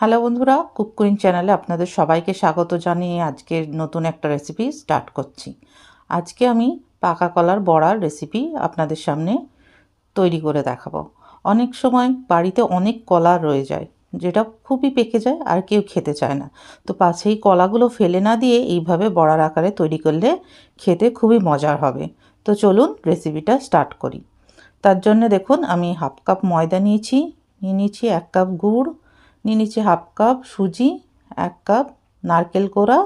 Hello বন্ধুরা, cook queen চ্যানেলে আপনাদের সবাইকে স্বাগত জানিয়ে আজকের নতুন একটা রেসিপি স্টার্ট করছি। আজকে আমি পাকা কলার বড়ার রেসিপি আপনাদের সামনে তৈরি করে দেখাবো। অনেক সময় বাড়িতে অনেক কলা রয়ে যায়, যেটা খুবই পেকে যায় আর কেউ খেতে চায় না। তো পাশেই কলাগুলো ফেলে না দিয়ে এইভাবে বড়ার আকারে তৈরি করলে খেতে খুবই মজার হবে। তো চলুন রেসিপিটা স্টার্ট করি। তার জন্য দেখুন, আমি হাফ কাপ ময়দা নিয়েছি, নিয়ে নিয়েছি এক কাপ গুড় নিয়ে নিচ্ছি হাফ কাপ সুজি, এক কাপ নারকেল কোড়া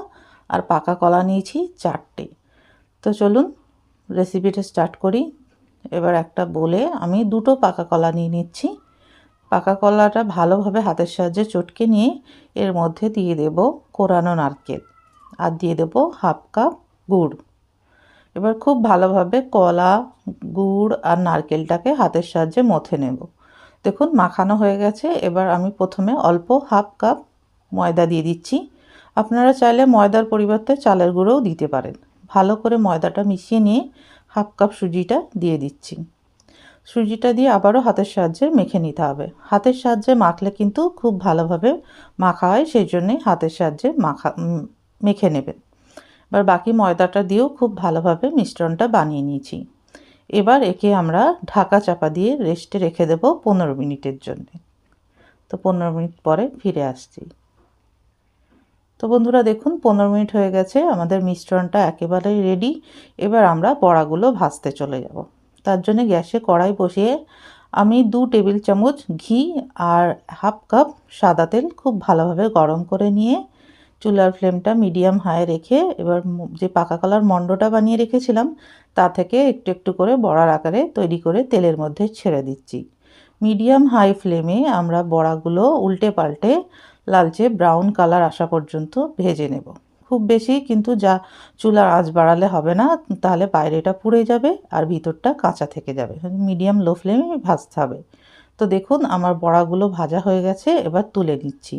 আর পাকা কলা নিয়েছি চারটে। তো চলুন রেসিপিটা স্টার্ট করি। এবার একটা বলে আমি দুটো পাকা কলা নিয়ে নিচ্ছি। পাকা কলাটা ভালোভাবে হাতের সাহায্যে চটকে নিয়ে এর মধ্যে দিয়ে দেব কোরানো নারকেল আর দিয়ে দেব হাফ কাপ গুড়। এবার খুব ভালোভাবে কলা, গুড় আর নারকেলটাকে হাতের সাহায্যে মথে নেব। দেখুন, মাখানো হয়ে গেছে। এবার আমি প্রথমে অল্প হাফ কাপ ময়দা দিয়ে দিচ্ছি। আপনারা চাইলে ময়দার পরিবর্তে চালের গুঁড়োও দিতে পারেন। ভালো করে ময়দাটা মিশিয়ে নিয়ে হাফ কাপ সুজিটা দিয়ে দিচ্ছি। সুজিটা দিয়ে আবারও হাতের সাহায্যে মেখে নিতে হবে। হাতের সাহায্যে মাখলে কিন্তু খুব ভালোভাবে মাখা হয়, সেই জন্যেই হাতের সাহায্যে মাখা মেখে নেবেন। এবার বাকি ময়দাটা দিয়েও খুব ভালোভাবে মিশ্রণটা বানিয়ে নিয়েছি। এবার একে আমরা ঢাকা চাপা দিয়ে রেস্টে রেখে দেব পনেরো মিনিটের জন্য। তো পনেরো মিনিট পরে ফিরে আসছি। তো বন্ধুরা দেখুন, পনেরো মিনিট হয়ে গেছে, আমাদের মিশ্রণটা একেবারেই রেডি এবার আমরা বড়াগুলো ভাজতে চলে যাব। তার জন্য গ্যাসে কড়াই বসিয়ে আমি দু টেবিল চামচ ঘি আর হাফ কাপ সাদা তেল খুব ভালোভাবে গরম করে নিয়ে চুলার ফ্লেমটা মিডিয়াম হাই রেখে এবার যে পাকা কলার মণ্ডটা বানিয়ে রেখেছিলাম, তা থেকে একটু একটু করে বড়ার আকারে তৈরি করে তেলের মধ্যে ছেড়ে দিচ্ছি। মিডিয়াম হাই ফ্লেমে আমরা বড়াগুলো উল্টে পাল্টে লালচে ব্রাউন কালার আসা পর্যন্ত ভেজে নেব। খুব বেশি কিন্তু যা চুলার আঁচ বাড়ালে হবে না, তাহলে বাইরেটা পুড়ে যাবে আর ভিতরটা কাঁচা থেকে যাবে। মিডিয়াম লো ফ্লেমে ভাজতে হবে। তো দেখুন, আমার বড়াগুলো ভাজা হয়ে গেছে, এবার তুলে নিচ্ছি।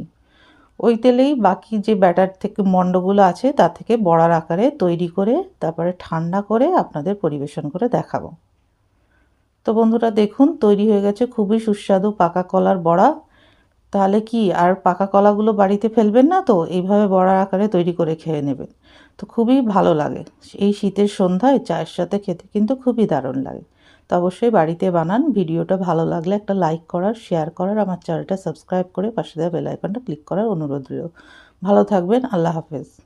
ওই তেলেই বাকি যে ব্যাটার থেকে মণ্ডগুলো আছে তা থেকে বড়ার আকারে তৈরি করে, তারপরে ঠান্ডা করে আপনাদের পরিবেশন করে দেখাবো। তো বন্ধুরা দেখুন, তৈরি হয়ে গেছে খুবই সুস্বাদু পাকা কলার বড়া। তাহলে কি আর পাকা কলাগুলো বাড়িতে ফেলবেন না তো? এইভাবে বড়ার আকারে তৈরি করে খেয়ে নেবেন। তো খুবই ভালো লাগে। এই শীতের সন্ধ্যায় চায়ের সাথে খেতে কিন্তু খুবই দারুণ লাগে। তো অবশ্যই বাড়িতে বানান। ভিডিওটা ভালো লাগলে একটা লাইক করার, শেয়ার করার, আমার চ্যানেলটা সাবস্ক্রাইব করে পাশে দেওয়া বেলাইকনটা ক্লিক করার অনুরোধ রইল। ভালো থাকবেন। আল্লাহ হাফেজ।